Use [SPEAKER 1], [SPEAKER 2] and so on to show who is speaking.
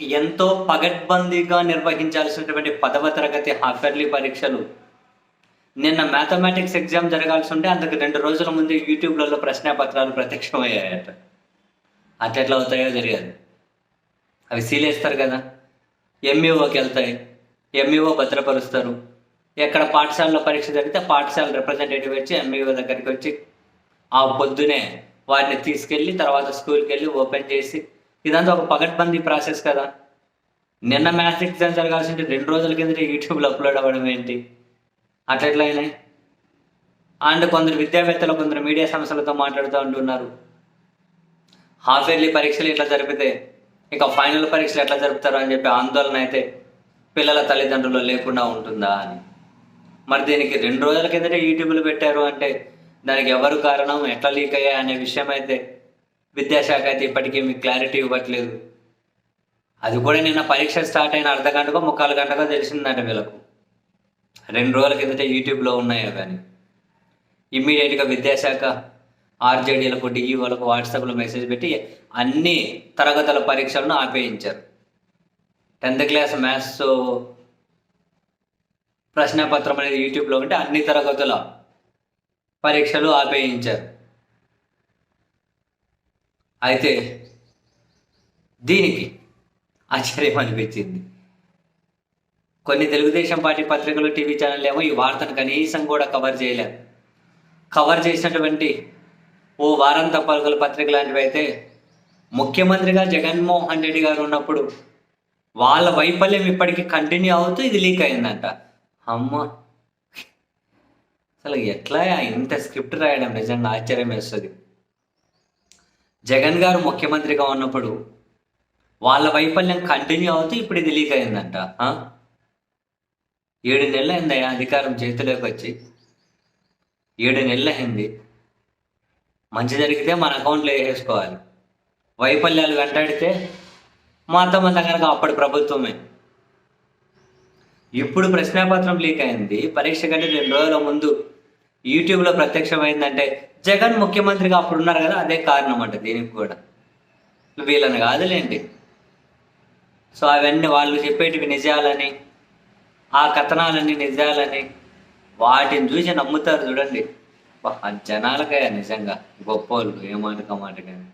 [SPEAKER 1] ఎంతో పగడ్బందీగా నిర్వహించాల్సినటువంటి పదవ తరగతి హాఫర్లీ పరీక్షలు. నిన్న మ్యాథమెటిక్స్ ఎగ్జామ్ జరగాల్సి ఉంటే అందుకు రెండు రోజుల ముందు యూట్యూబ్లలో ప్రశ్నపత్రాలు ప్రత్యక్షమయ్యాయట. అట్లా ఎట్లా అవుతాయో తెలియదు. అవి సీలేస్తారు కదా. ఎంఈఓకి వెళ్తాయి. ఎంఈఓ భద్రపరుస్తారు. ఎక్కడ పాఠశాలలో పరీక్ష జరిగితే పాఠశాల రిప్రజెంటేటివ్ వచ్చి ఎంఈఓ దగ్గరికి వచ్చి ఆ పొద్దునే వారిని తీసుకెళ్ళి తర్వాత స్కూల్కి వెళ్ళి ఓపెన్ చేసి ఇదంతా ఒక పగట్బందీ ప్రాసెస్ కదా. నిన్న మ్యాథ్స్ ఎగ్జామ్ జరగాల్సి ఉంటే రెండు రోజుల కింద యూట్యూబ్లో అప్లోడ్ అవ్వడం ఏంటి? అట్లా అయినాయి? అండ్ కొందరు విద్యావేత్తలు కొందరు మీడియా సంస్థలతో మాట్లాడుతూ ఉంటున్నారు. హాఫ్ ఇయర్లీ పరీక్షలు ఇట్లా జరిపితే ఇక ఫైనల్ పరీక్షలు ఎట్లా జరుపుతారు అని చెప్పి ఆందోళన అయితే పిల్లల తల్లిదండ్రులు లేకుండా ఉంటుందా అని. మరి దీనికి రెండు రోజుల కిందటే యూట్యూబ్లు పెట్టారు అంటే దానికి ఎవరు కారణం ఎట్లా లీక్ అయ్యాయి అనే విషయం అయితే విద్యాశాఖ అయితే ఇప్పటికీ మీకు క్లారిటీ ఇవ్వట్లేదు. అది కూడా నిన్న పరీక్ష స్టార్ట్ అయిన అర్ధ గంటకో ముక్కాలు గంటకో తెలిసిందట వీళ్ళకు. రెండు రోజుల కిందట యూట్యూబ్లో ఉన్నాయో కానీ ఇమ్మీడియట్గా విద్యాశాఖ ఆర్జేడీలకు డిఈఓలకు వాట్సాప్లో మెసేజ్ పెట్టి అన్ని తరగతుల పరీక్షలను ఆపేయించారు. టెన్త్ క్లాస్ మ్యాథ్స్ ప్రశ్నపత్రం అనేది యూట్యూబ్లో ఉంటే అన్ని తరగతుల పరీక్షలు ఆపేయించారు. అయితే దీనికి ఆశ్చర్యం అనిపించింది. కొన్ని తెలుగుదేశం పార్టీ పత్రికలు టీవీ ఛానల్ ఏమో ఈ వార్తను కనీసం కూడా కవర్ చేయలేదు కవర్ చేసినటువంటి ఓ వారాంత పలుకల పత్రిక లాంటివి అయితే ముఖ్యమంత్రిగా జగన్మోహన్ రెడ్డి గారు ఉన్నప్పుడు వాళ్ళ వైఫల్యం ఇప్పటికీ కంటిన్యూ అవుతూ ఇది లీక్ అయిందంట. అమ్మ! అసలు ఎట్లా ఇంత స్క్రిప్ట్ రాయడం? నిజంగా ఆశ్చర్యం వేస్తుంది. జగన్ గారు ముఖ్యమంత్రిగా ఉన్నప్పుడు వాళ్ళ వైఫల్యం కంటిన్యూ అవుతూ ఇప్పుడు ఇది లీక్ అయిందంట ఆ? ఏడు నెలలు అయిందయ్యా అధికారం చేతిలోకి వచ్చి. ఏడు నెలలు అయింది. మంచి జరిగితే మన అకౌంట్లో వేసేసుకోవాలి. వైఫల్యాలు వెంటాడితే మొత్తం అంతా కనుక అప్పటి ప్రభుత్వమే. ఇప్పుడు ప్రశ్నాపత్రం లీక్ అయింది. పరీక్ష కంటే రెండు రోజుల ముందు యూట్యూబ్లో ప్రత్యక్షమైందంటే జగన్ ముఖ్యమంత్రిగా అప్పుడు ఉన్నారు కదా అదే కారణం అంట దీనికి కూడా. వీళ్ళని కాదులేండి. సో అవన్నీ వాళ్ళు చెప్పేటివి నిజాలని ఆ కథనాలన్నీ నిజాలని వాటిని చూసి నమ్ముతారు చూడండి. జనాలకే నిజంగా గొప్పోళ్ళు ఏమాట మాట కానీ